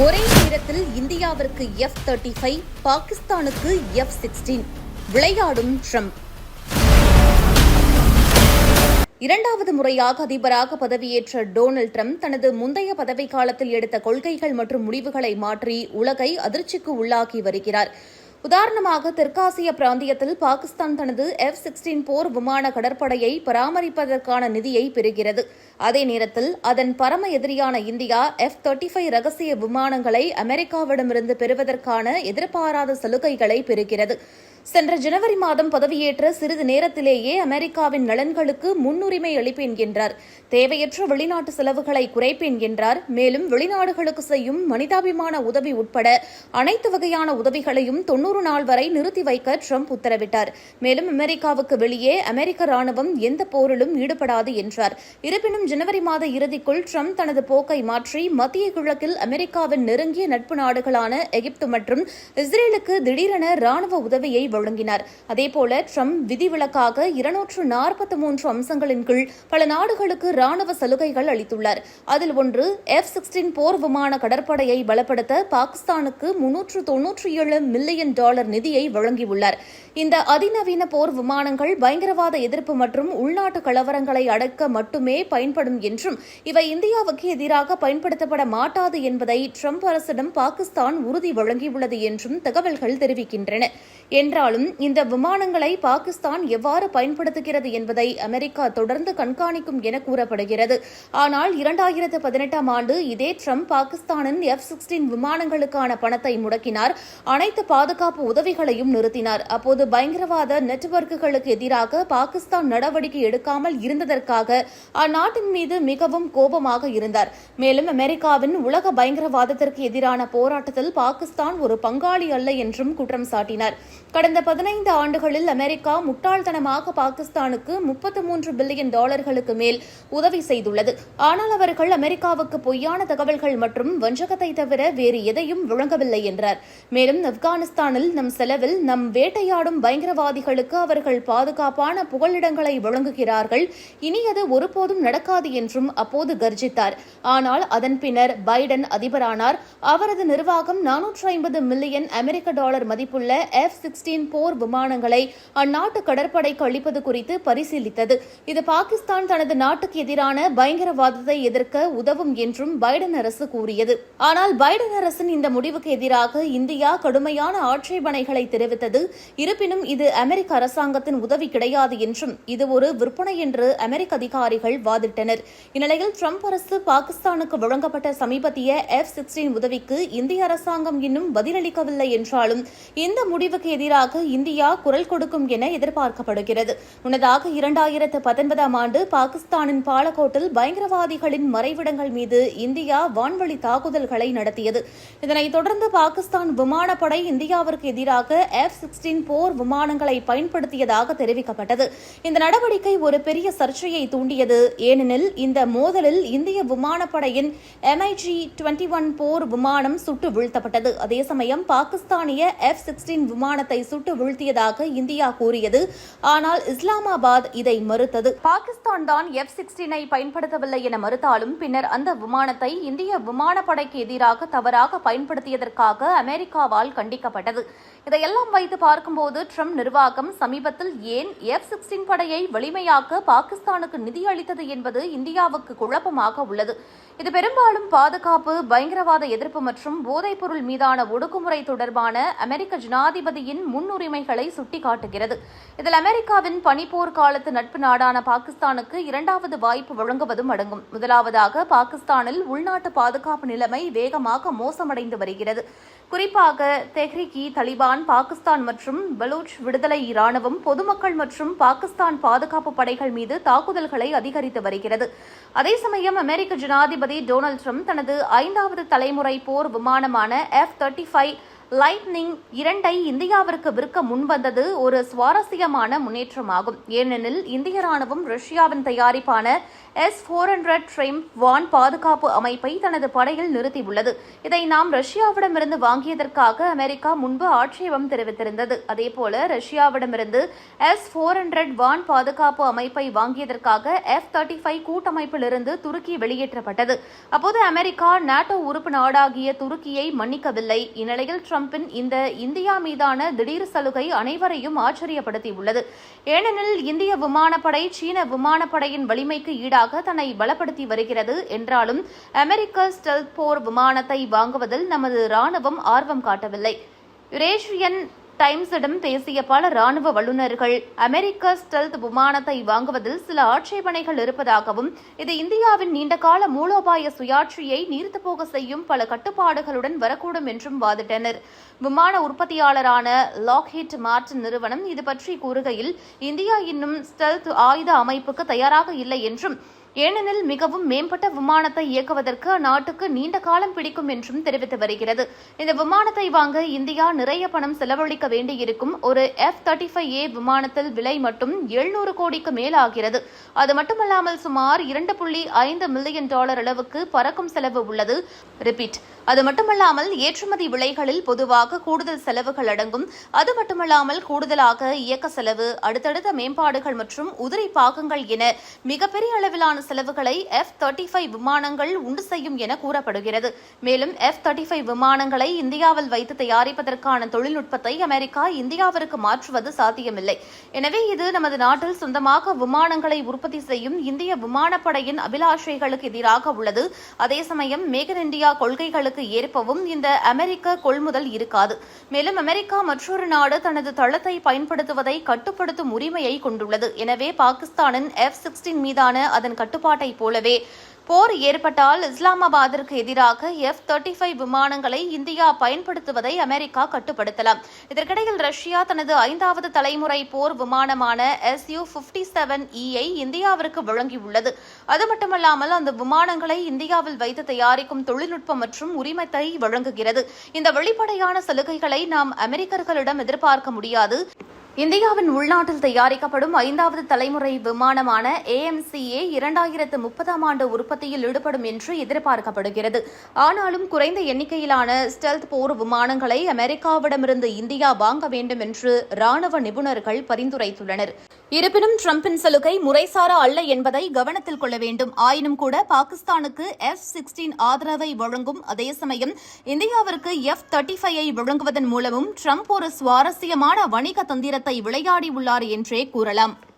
ஒரே நேரத்தில் இந்தியாவிற்கு எஃப் தேர்ட்டி ஃபைவ் பாகிஸ்தானுக்கு எஃப் சிக்ஸ்டீன் விளையாடும் ட்ரம்ப். இரண்டாவது முறையாக அதிபராக பதவியேற்ற டொனால்டு ட்ரம்ப் தனது முந்தைய பதவிக்காலத்தில் எடுத்த கொள்கைகள் மற்றும் முடிவுகளை மாற்றி உலகை அதிர்ச்சிக்கு உள்ளாக்கி வருகிறார். உதாரணமாக தெற்காசிய பிராந்தியத்தில் பாகிஸ்தான் தனது எஃப் சிக்ஸ்டீன் போர் விமான கடற்படையை பராமரிப்பதற்கான நிதியை பெறுகிறது. அதே நேரத்தில் அதன் பரம எதிரியான இந்தியா எஃப் தேர்ட்டி ஃபைவ் ரகசிய விமானங்களை அமெரிக்காவிடமிருந்து பெறுவதற்கான எதிர்பாராத சலுகைகளை பெறுகிறது. சென்ற ஜனவரி மாதம் பதவியேற்ற சிறிது நேரத்திலேயே அமெரிக்காவின் நலன்களுக்கு முன்னுரிமை அளிப்பேன் என்றார். தேவையற்ற வெளிநாட்டு செலவுகளை குறைப்பேன் என்றார். மேலும் வெளிநாடுகளுக்கு செய்யும் மனிதாபிமான உதவி உட்பட அனைத்து வகையான உதவிகளையும் தொன்னூறு நாள் வரை நிறுத்தி வைக்க ட்ரம்ப் உத்தரவிட்டார். மேலும் அமெரிக்காவுக்கு வெளியே அமெரிக்க ராணுவம் எந்த போரிலும் ஈடுபடாது என்றார். இருப்பினும் ஜனவரி மாத இறுதிக்குள் ட்ரம்ப் தனது போக்கை மாற்றி மத்திய கிழக்கில் அமெரிக்காவின் நெருங்கிய நட்பு நாடுகளான எகிப்து மற்றும் இஸ்ரேலுக்கு திடீரென ராணுவ உதவியை வழங்கினார். அதேபோல ட்ரம்ப் விதிவிலக்காக இருநூற்று நாற்பத்தி மூன்று அம்சங்களின் கீழ் பல நாடுகளுக்கு ராணுவ சலுகைகள் அளித்துள்ளார். அதில் ஒன்று எஃப் சிக்ஸ்டீன் போர் விமான கடற்படையை பலப்படுத்த பாகிஸ்தானுக்கு முன்னூற்று தொன்னூற்றி ஏழு மில்லியன் டாலர் நிதியை வழங்கியுள்ளார். இந்த அதிநவீன போர் விமானங்கள் பயங்கரவாத எதிர்ப்பு மற்றும் உள்நாட்டு கலவரங்களை அடக்க மட்டுமே பயன்படும் என்றும் இவை இந்தியாவுக்கு எதிராக பயன்படுத்தப்பட மாட்டாது என்பதை ட்ரம்ப் அரசிடம் பாகிஸ்தான் உறுதி வழங்கியுள்ளது என்றும் தகவல்கள் தெரிவிக்கின்றன. என்ற என்றாலும் இந்த விமானங்களை பாகிஸ்தான் எவ்வாறு பயன்படுத்துகிறது என்பதை அமெரிக்கா தொடர்ந்து கண்காணிக்கும் என கூறப்படுகிறது. ஆனால் இரண்டாயிரத்து பதினெட்டாம் ஆண்டு இதே ட்ரம்ப் பாகிஸ்தானின் எஃப் சிக்ஸ்டீன் விமானங்களுக்கான பணத்தை முடக்கினார். அனைத்து பாதுகாப்பு உதவிகளையும் நிறுத்தினார். அப்போது பயங்கரவாத நெட்வொர்க்குகளுக்கு எதிராக பாகிஸ்தான் நடவடிக்கை எடுக்காமல் இருந்ததற்காக அந்நாட்டின் மீது மிகவும் கோபமாக இருந்தார். மேலும் அமெரிக்காவின் உலக பயங்கரவாதத்திற்கு எதிரான போராட்டத்தில் பாகிஸ்தான் ஒரு பங்காளி அல்ல என்றும் குற்றம் சாட்டினார். கடந்த பதினைந்து ஆண்டுகளில் அமெரிக்கா முட்டாள்தனமாக பாகிஸ்தானுக்கு முப்பத்து மூன்று பில்லியன் டாலர்களுக்கு மேல் உதவி செய்துள்ளது. ஆனால் அவர்கள் அமெரிக்காவுக்கு பொய்யான தகவல்கள் மற்றும் வஞ்சகத்தை தவிர வேறு எதையும் வழங்கவில்லை என்றார். மேலும் ஆப்கானிஸ்தானில் நம் செலவில் நம் வேட்டையாடும் பயங்கரவாதிகளுக்கு அவர்கள் பாதுகாப்பான புகலிடங்களை வழங்குகிறார்கள். இனி அது ஒருபோதும் நடக்காது என்றும் அப்போது கர்ஜித்தார். ஆனால் அதன் பின்னர் பைடன் அதிபரானார். அவரது நிர்வாகம் நானூற்று ஐம்பது மில்லியன் அமெரிக்க டாலர் மதிப்புள்ள எஃப் சிக்ஸ்டீன் போர் விமானங்களை அந்நாட்டு கடற்படைக்கு அளிப்பது குறித்து பரிசீலித்தது. இது பாகிஸ்தான் தனது நாட்டுக்கு எதிரான பயங்கரவாதத்தை எதிர்க்க உதவும் என்றும் பைடன் அரசு கூறியது. ஆனால் பைடன் அரசின் இந்த முடிவுக்கு எதிராக இந்தியா கடுமையான ஆட்சேபனைகளை தெரிவித்தது. இருப்பினும் இது அமெரிக்க அரசாங்கத்தின் உதவி கிடையாது என்றும் இது ஒரு விற்பனை என்று அமெரிக்க அதிகாரிகள் வாதிட்டனர். இந்நிலையில் ட்ரம்ப் அரசு பாகிஸ்தானுக்கு வழங்கப்பட்ட சமீபத்திய எஃப் சிக்ஸ்டீன் உதவிக்கு இந்திய அரசாங்கம் இன்னும் பதிலளிக்கவில்லை என்றாலும் இந்த முடிவுக்கு எதிராக இந்தியா குரல் கொடுக்கும் என எதிர்பார்க்கப்படுகிறது. முன்னதாக இரண்டாயிரத்து பத்தொன்பதாம் ஆண்டு பாகிஸ்தானின் பாலக்கோட்டில் பயங்கரவாதிகளின் மறைவிடங்கள் மீது இந்தியா வான்வழி தாக்குதல்களை நடத்தியது. இதனைத் தொடர்ந்து பாகிஸ்தான் விமானப்படை இந்தியாவிற்கு எதிராக எஃப் சிக்ஸ்டீன் போர் விமானங்களை பயன்படுத்தியதாக தெரிவிக்கப்பட்டது. இந்த நடவடிக்கை ஒரு பெரிய சர்ச்சையை தூண்டியது. ஏனெனில் இந்த மோதலில் இந்திய விமானப்படையின் எம்ஐஜி டுவெண்டி ஒன் போர் விமானம் சுட்டு வீழ்த்தப்பட்டது. அதே சமயம் பாகிஸ்தானிய எஃப் சிக்ஸ்டீன் விமானத்தை சுட்டு வீழ்த்தியதாக இந்தியா கூறியது. ஆனால் இஸ்லாமாபாத் இதை மறுத்தது. பாகிஸ்தான் தான் எஃப் சிக்ஸ்டீனை பயன்படுத்தவில்லை என மறுத்தாலும் பின்னர் அந்த விமானத்தை இந்திய விமானப்படைக்கு எதிராக தவறாக பயன்படுத்தியதற்காக அமெரிக்காவால் கண்டிக்கப்பட்டது. இதையெல்லாம் வைத்து பார்க்கும்போது ட்ரம்ப் நிர்வாகம் சமீபத்தில் ஏன் எஃப் சிக்ஸ்டீன் படையை வலிமையாக்க பாகிஸ்தானுக்கு நிதி அளித்தது என்பது இந்தியாவுக்கு குழப்பமாக உள்ளது. இது பெரும்பாலும் பாதுகாப்பு பயங்கரவாத எதிர்ப்பு மற்றும் போதைப்பொருள் மீதான ஒடுக்குமுறை தொடர்பான அமெரிக்க ஜனாதிபதியின் முன்னுரிமைகளை சுட்டிக்காட்டுகிறது. இதில் அமெரிக்காவின் பனிப்போர் காலத்து நட்பு நாடான பாகிஸ்தானுக்கு இரண்டாவது வாய்ப்பு வழங்குவதும் அடங்கும். முதலாவதாக பாகிஸ்தானில் உள்நாட்டு பாதுகாப்பு நிலைமை வேகமாக மோசமடைந்து வருகிறது. குறிப்பாக தெஹ்ரிகி தலிபான் பாகிஸ்தான் மற்றும் பலூச் விடுதலை இராணுவம் பொதுமக்கள் மற்றும் பாகிஸ்தான் பாதுகாப்பு படைகள் மீது தாக்குதல்களை அதிகரித்து வருகிறது. அதே சமயம் அமெரிக்க ஜனாதிபதி டொனால்டு ட்ரம்ப் தனது ஐந்தாவது தலைமுறை போர் விமானமான எஃப் தேர்ட்டி ஃபைவ் லைட்னிங் இரண்டை இந்தியாவிற்கு விற்க முன்வந்தது ஒரு சுவாரஸ்யமான முன்னேற்றமாகும். ஏனெனில் இந்திய ராணுவம் ரஷ்யாவின் தயாரிப்பான எஸ் ஃபோர் ஹண்ட்ரட் ட்ரிம் வான் பாதுகாப்பு அமைப்பை தனது படையில் நிறுத்தியுள்ளது. இதை நாம் ரஷ்யாவிடமிருந்து வாங்கியதற்காக அமெரிக்கா முன்பு ஆட்சேபம் தெரிவித்திருந்தது. அதேபோல ரஷ்யாவிடமிருந்து எஸ் ஃபோர் ஹண்ட்ரட் வான் பாதுகாப்பு அமைப்பை வாங்கியதற்காக எஃப் தேர்ட்டி ஃபைவ் கூட்டமைப்பிலிருந்து துருக்கி வெளியேற்றப்பட்டது. அப்போது அமெரிக்கா நாட்டோ உறுப்பு நாடாகிய துருக்கியை மன்னிக்கவில்லை. இந்நிலையில் ட்ரம்ப் டிரம்பின் இந்த இந்தியா மீதான திடீர் சலுகை அனைவரையும் ஆச்சரியப்படுத்தியுள்ளது. ஏனெனில் இந்திய விமானப்படை சீன விமானப்படையின் வலிமைக்கு ஈடாக தன்னை பலப்படுத்தி வருகிறது. என்றாலும் அமெரிக்க ஸ்டெல்த் போர் விமானத்தை வாங்குவதில் நமது ராணுவம் ஆர்வம் காட்டவில்லை. யுரேஷியன் டைம்ஸிடம் பேசிய பல ராணுவ வல்லுநர்கள் அமெரிக்க ஸ்டெல்த் விமானத்தை வாங்குவதில் சில ஆட்சேபனைகள் இருப்பதாகவும் இது இந்தியாவின் நீண்டகால மூலோபாய சுயாட்சியை நீர்த்து போக செய்யும் பல கட்டுப்பாடுகளுடன் வரக்கூடும் என்றும் வாதிட்டனர். விமான உற்பத்தியாளரான லாக்ஹிட் மார்டின் நிறுவனம் இது பற்றி கூறுகையில் இந்தியா இன்னும் ஸ்டெல்த் ஆயுத அமைப்புக்கு தயாராக இல்லை என்றும் ஏனெனில் மிகவும் மேம்பட்ட விமானத்தை இயக்குவதற்கு அந்நாட்டுக்கு நீண்ட காலம் பிடிக்கும் என்றும் தெரிவித்து வருகிறது. இந்த விமானத்தை வாங்க இந்தியா நிறைய பணம் செலவழிக்க வேண்டியிருக்கும். ஒரு எஃப் தேர்ட்டி ஃபைவ் ஏ விமானத்தில் விலை மட்டும் எழுநூறு கோடிக்கு மேல் ஆகிறது அது மட்டுமல்லாமல் சுமார் இரண்டு புள்ளி ஐந்து மில்லியன் டாலர் அளவுக்கு பறக்கும் செலவு உள்ளது. ரிப்பீட் அது மட்டுமல்லாமல் ஏற்றுமதி விலைகளில் பொதுவாக கூடுதல் செலவுகள் அடங்கும். அது மட்டுமல்லாமல் கூடுதலாக இயக்க செலவு அடுத்தடுத்த மேம்பாடுகள் மற்றும் உதிரி பாகங்கள் என மிகப்பெரிய அளவிலான செலவுகளை எஃப் தேர்ட்டி ஃபைவ் விமானங்கள் உண்டு செய்யும் என கூறப்படுகிறது. மேலும் எஃப் தேர்ட்டி ஃபைவ் விமானங்களை இந்தியாவில் வைத்து தயாரிப்பதற்கான தொழில்நுட்பத்தை அமெரிக்கா இந்தியாவிற்கு மாற்றுவது சாத்தியமில்லை. எனவே இது நமது நாட்டில் சொந்தமாக விமானங்களை உற்பத்தி செய்யும் இந்திய விமானப்படையின் அபிலாஷைகளுக்கு எதிராக உள்ளது. அதே சமயம் மேக் இன் இந்தியா கொள்கைகளுக்கு ஏற்பவும் இந்த அமெரிக்க கொள்முதல் இருக்காது. மேலும் அமெரிக்கா மற்றொரு நாடு தனது தளத்தை பயன்படுத்துவதை கட்டுப்படுத்தும் உரிமையை கொண்டுள்ளது. எனவே பாகிஸ்தானின் எஃப் சிக்ஸ்டீன் மீதான அதன் கட்டுப்பாட்டைப் போலவே போர் ஏற்பட்டால் இஸ்லாமாபாத்திற்கு எதிராக எஃப் தேர்ட்டி ஃபைவ் விமானங்களை இந்தியா பயன்படுத்துவதை அமெரிக்கா கட்டுப்படுத்தலாம். இதற்கிடையில் ரஷ்யா தனது ஐந்தாவது தலைமுறை போர் விமானமான S U fifty seven E இந்தியாவிற்கு வழங்கியுள்ளது. அது மட்டுமல்லாமல் அந்த விமானங்களை இந்தியாவில் வைத்து தயாரிக்கும் தொழில்நுட்பம் மற்றும் உரிமத்தை வழங்குகிறது. இந்த வெளிப்படையான சலுகைகளை நாம் அமெரிக்கர்களிடம் எதிர்பார்க்க முடியாது. இந்தியாவின் உள்நாட்டில் தயாரிக்கப்படும் ஐந்தாவது தலைமுறை விமானமான ஏஎம்சிஏ இரண்டாயிரத்து முப்பதாம் ஆண்டு உற்பத்தியில் ஈடுபடும் என்று எதிர்பார்க்கப்படுகிறது. ஆனாலும் குறைந்த எண்ணிக்கையிலான ஸ்டெல்த் போர் விமானங்களை அமெரிக்காவிடமிருந்து இந்தியா வாங்க வேண்டும் என்று ராணுவ நிபுணர்கள் பரிந்துரைத்துள்ளனர். இருப்பினும் டிரம்பின் சலுகை முறைசாரா அல்ல என்பதை கவனத்தில் கொள்ள வேண்டும். ஆயினும் கூட பாகிஸ்தானுக்கு எஃப் சிக்ஸ்டீன் ஆதரவை வழங்கும் அதே சமயம் இந்தியாவிற்கு எஃப் தேர்ட்டி ஃபைவ் வழங்குவதன் மூலமும் ட்ரம்ப் ஒரு சுவாரஸ்யமான வணிக தந்திரத்தை விளையாடியுள்ளார் என்றே கூறலாம்.